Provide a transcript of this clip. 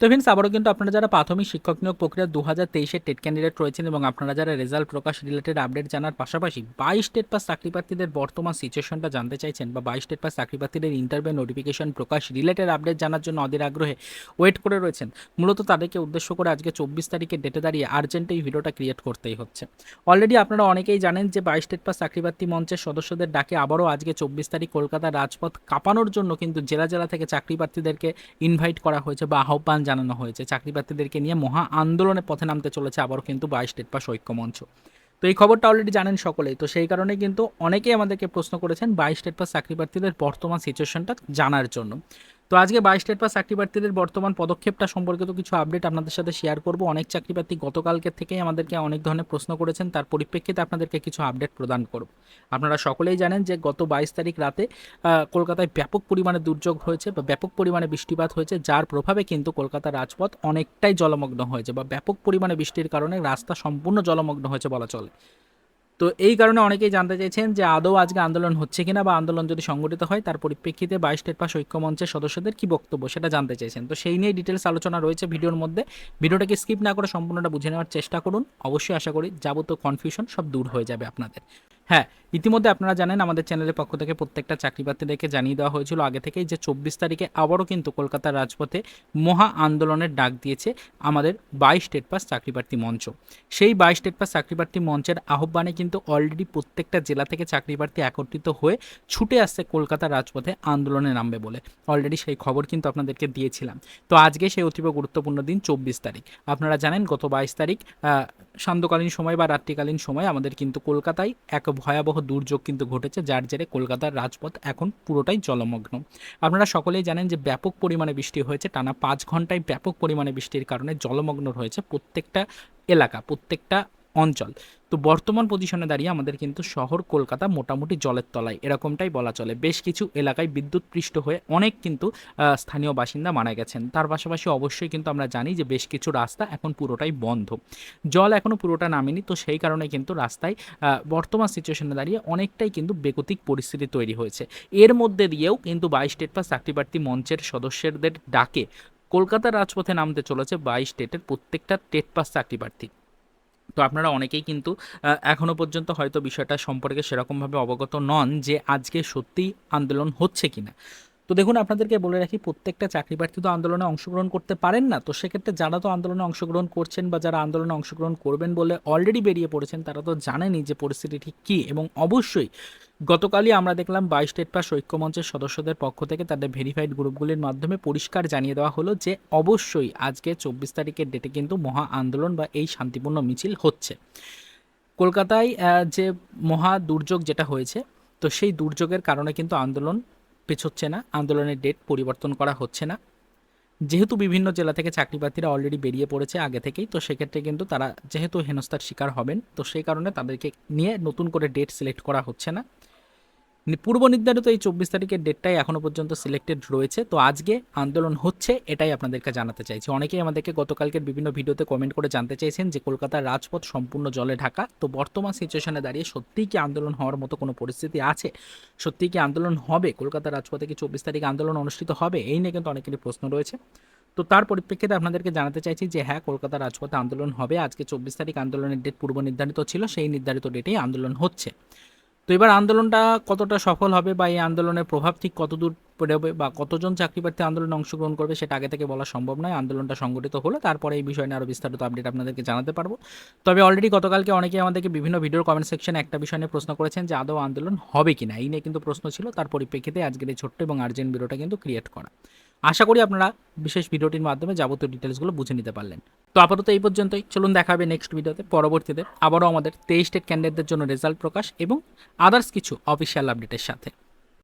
তো ফ্রেন্ডস আবারও কিন্তু আপনারা যারা প্রাথমিক শিক্ষক নিয়োগ প্রক্রিয়া দু হাজার তেইশের টেট ক্যান্ডিডেট রয়েছেন এবং আপনারা যারা রেজাল্ট প্রকাশ রিলেটেড আপডেট জানার পাশাপাশি বাইশ টেট পাস চাকরি প্রার্থীদের বর্তমান সিচুয়েশনটা জানতে চাইছেন বা বাইশ টেট পাস চাকরি প্রার্থীদের ইন্টারভিউ নোটিফিকেশন প্রকাশ রিলেটেড আপডেট জানার জন্য অধীর আগ্রহে ওয়েট করে রয়েছেন। মূলত তাদেরকে উদ্দেশ্য করে আজকে চব্বিশ তারিখে ডেটে দাঁড়িয়ে আর্জেন্ট এই ভিডিওটা ক্রিয়েট করতেই হচ্ছে। অলরেডি আপনারা অনেকেই জানেন যে বাইশ টেট পাস চাকরি প্রার্থী মঞ্চের সদস্যদের ডাকে আবারও আজকে চব্বিশ তারিখ কলকাতার রাজপথ কাঁপানোর জন্য কিন্তু জেলা জেলা থেকে চাকরি প্রার্থীদেরকে ইনভাইট করা হয়েছে বা আহ্বান জানানো হয়েছে। চাকরি প্রার্থীদেরকে নিয়ে মহা আন্দোলনের পথে নামতে চলেছে আবারও কিন্তু বাইশ স্টেট পাস ঐক্যমঞ্চ তো এই খবরটা অলরেডি জানেন সকলেই। তো সেই কারণে কিন্তু অনেকেই আমাদেরকে প্রশ্ন করেছেন বাইশ স্টেট পাস চাকরি প্রার্থীদের বর্তমান সিচুয়েশনটা জানার জন্য। তো আজকে বাইশ স্টেট পাস চাকরি প্রার্থীদের বর্তমান পদক্ষেপটা সম্পর্কিত কিছু আপডেট আপনাদের সাথে শেয়ার করব। অনেক চাকরি প্রার্থী গতকালকে থেকেই আমাদেরকে অনেক ধরনের প্রশ্ন করেছেন। তার পরিপ্রেক্ষিতে আপনাদেরকে কিছু আপডেট প্রদান করব। আপনারা সকলেই জানেন যে গত বাইশ তারিখ রাতে কলকাতায় ব্যাপক পরিমাণে দুর্যোগ হয়েছে বা ব্যাপক পরিমাণে বৃষ্টিপাত হয়েছে, যার প্রভাবে কিন্তু কলকাতার রাজপথ অনেকটাই জলমগ্ন হয়েছে বা ব্যাপক পরিমাণে বৃষ্টির কারণে রাস্তা সম্পূর্ণ জলমগ্ন হয়েছে বলা চলে। তো এই কারণে অনেকেই জানতে চাইছেন যে আদৌ আজকে আন্দোলন হচ্ছে কিনা বা আন্দোলন যদি সংগঠিত হয়, তার পরিপ্রেক্ষিতে বাইশ স্টেট পাস ঐক্যমঞ্চের সদস্যদের কি বক্তব্য সেটা জানতে চাইছেন। তো সেই নিয়ে ডিটেলস আলোচনা রয়েছে ভিডিওর মধ্যে। ভিডিওটাকে স্কিপ না করে সম্পূর্ণটা বুঝে নেওয়ার চেষ্টা করুন। অবশ্যই আশা করি যাবতীয় কনফিউশন সব দূর হয়ে যাবে আপনাদের। হ্যাঁ ইতিমধ্যে আপনারা জানেন আমাদের চ্যানেলের পক্ষ থেকে প্রত্যেকটা চাকরি প্রার্থীদেরকে জানিয়ে দেওয়া হয়েছিল। আগে থেকেই যে চব্বিশ তারিখে আবারও কিন্তু কলকাতার রাজপথে মহা আন্দোলনের ডাক দিয়েছে আমাদের বাইশ স্টেট পাস চাকরি প্রার্থী মঞ্চ। সেই বাইশ স্টেট পাস চাকরি প্রার্থী মঞ্চের আহ্বানে কিন্তু অলরেডি প্রত্যেকটা জেলা থেকে চাকরি প্রার্থী একত্রিত হয়ে ছুটে আসছে কলকাতার রাজপথে আন্দোলনে নামবে বলে। অলরেডি সেই খবর কিন্তু আপনাদেরকে দিয়েছিলাম। তো আজকে সেই অতীব গুরুত্বপূর্ণ দিন চব্বিশ তারিখ। আপনারা জানেন গত বাইশ তারিখ সান্ধ্যকালীন সময় বা রাত্রিকালীন সময় আমাদের কিন্তু কলকাতায় এক ভয়াবহ দুর্যোগ কিন্তু ঘটেছে, যার জেরে কলকাতার রাজপথ এখন পুরোটাই জলমগ্ন। আপনারা সকলেই জানেন যে ব্যাপক পরিমাণে বৃষ্টি হয়েছে, টানা পাঁচ ঘন্টায় ব্যাপক পরিমাণে বৃষ্টির কারণে জলমগ্ন রয়েছে প্রত্যেকটা এলাকা, প্রত্যেকটা অঞ্চল। তো বর্তমান পজিশনে দাঁড়িয়ে আমাদের কিন্তু শহর কলকাতা মোটামুটি জলের তলায়, এরকমটাই বলা চলে। বেশ কিছু এলাকায় বিদ্যুৎ পৃষ্ঠ হয়ে অনেক কিন্তু স্থানীয় বাসিন্দা মারা গেছেন। তার পাশাপাশি অবশ্যই কিন্তু আমরা জানি যে বেশ কিছু রাস্তা এখন পুরোটাই বন্ধ। জল এখনও পুরোটা নামেনি, তো সেই কারণে কিন্তু রাস্তায় বর্তমান সিচুয়েশনে দাঁড়িয়ে অনেকটাই কিন্তু বেগতিক পরিস্থিতি তৈরি হয়েছে। এর মধ্যে দিয়েও কিন্তু বাইশ স্টেট পাস চাকরি প্রার্থী মঞ্চের সদস্যদের ডাকে। কলকাতার রাজপথে নামতে চলেছে বাইশ স্টেটের প্রত্যেকটা টেট পাস চাকরি প্রার্থী। তো আপনারা অনেকেই কিন্তু এখনও এখনও পর্যন্ত হয়তো বিষয়টা সম্পর্কে সেরকমভাবে অবগত নন যে আজকে সত্যিই আন্দোলন হচ্ছে কিনা। তো দেখুন, আপনাদেরকে বলে রাখি, প্রত্যেকটা চাকরি প্রার্থী তো আন্দোলনে অংশগ্রহণ করতে পারেন না। তো সেক্ষেত্রে যারা তো আন্দোলনে অংশগ্রহণ করছেন বা যারা আন্দোলনে অংশগ্রহণ করবেন বলে অলরেডি বেরিয়ে পড়েছেন, তারা তো জানেনি যে পরিস্থিতি ঠিক কী এবং অবশ্যই গতকালই আমরা দেখলাম বাইশ স্টেট পাস ঐক্যমঞ্চের সদস্যদের পক্ষ থেকে তাদের ভেরিফাইড গ্রুপগুলির মাধ্যমে পরিষ্কার জানিয়ে দেওয়া হলো যে অবশ্যই আজকে চব্বিশ তারিখের ডেটে কিন্তু মহা আন্দোলন বা এই শান্তিপূর্ণ মিছিল হচ্ছে। কলকাতায় যে মহা দুর্যোগ যেটা হয়েছে, তো সেই দুর্যোগের কারণে কিন্তু আন্দোলন পেছোচ্ছে না, আন্দোলনের ডেট পরিবর্তন করা হচ্ছে না। যেহেতু বিভিন্ন জেলা থেকে চাকরি প্রার্থীরা অলরেডি বেরিয়ে পড়েছে আগে থেকেই, তো সেক্ষেত্রে কিন্তু তারা যেহেতু হেনস্থার শিকার হবেন, তো সেই কারণে তাদেরকে নিয়ে নতুন করে ডেট সিলেক্ট করা হচ্ছে না নি- পূর্ব নির্ধারিত এই চব্বিশ তারিখের ডেটটাই এখনও পর্যন্ত সিলেক্টেড রয়েছে। তো আজকে আন্দোলন হচ্ছে, এটাই আপনাদেরকে জানাতে চাইছি। অনেকেই আমাদেরকে গতকালকের বিভিন্ন ভিডিওতে কমেন্ট করে জানতে চাইছেন যে কলকাতার রাজপথ সম্পূর্ণ জলে ঢাকা। তো বর্তমান সিচুয়েশনে দাঁড়িয়ে সত্যিই কি আন্দোলন হওয়ার মতো কোনো পরিস্থিতি আছে? সত্যিই কি আন্দোলন হবে? কলকাতার রাজপথে কি চব্বিশ তারিখ আন্দোলন অনুষ্ঠিত হবে? এই নিয়ে কিন্তু অনেকেরই প্রশ্ন রয়েছে। তো তার পরিপ্রেক্ষিতে আপনাদেরকে জানাতে চাইছি যে হ্যাঁ কলকাতা রাজপথে আন্দোলন হবে। আজকে চব্বিশ তারিখ আন্দোলনের ডেট পূর্ব নির্ধারিত ছিল, সেই নির্ধারিত ডেটেই আন্দোলন হচ্ছে। তো এবার আন্দোলনটা কতটা সফল হবে বা এই আন্দোলনের প্রভাব ঠিক কতদূর পড়বে বা কতজন চাকরি প্রার্থী আন্দোলনে অংশগ্রহণ করবে সেটা আগে থেকে বলা সম্ভব নয়। আন্দোলনটা সংগঠিত হলে, তারপরে এই বিষয় নিয়ে আরও বিস্তারিত আপডেট আপনাদেরকে জানাতে পারব। তবে অলরেডি গতকালকে অনেকে আমাদেরকে বিভিন্ন ভিডিওর কমেন্ট সেকশনে একটা বিষয় নিয়ে প্রশ্ন করেছেন যে আদৌ আন্দোলন হবে কিনা? এই নিয়ে কিন্তু প্রশ্ন ছিল, তার পরিপ্রেক্ষিতে আজকের এই ছোট্ট এবং আর্জেন্ট ভিডিওটা কিন্তু ক্রিয়েট করা। আশা করি আপনারা বিশেষ ভিডিওটির মাধ্যমে যাবতীয় ডিটেলসগুলো বুঝে নিতে পারলেন। তো আপাতত এই পর্যন্তই। চলুন দেখা হবে নেক্সট ভিডিওতে পরবর্তীতে আবারও আমাদের তেইশ স্টেট ক্যান্ডিডেটদের জন্য রেজাল্ট প্রকাশ এবং আদার্স কিছু অফিসিয়াল আপডেটের সাথে।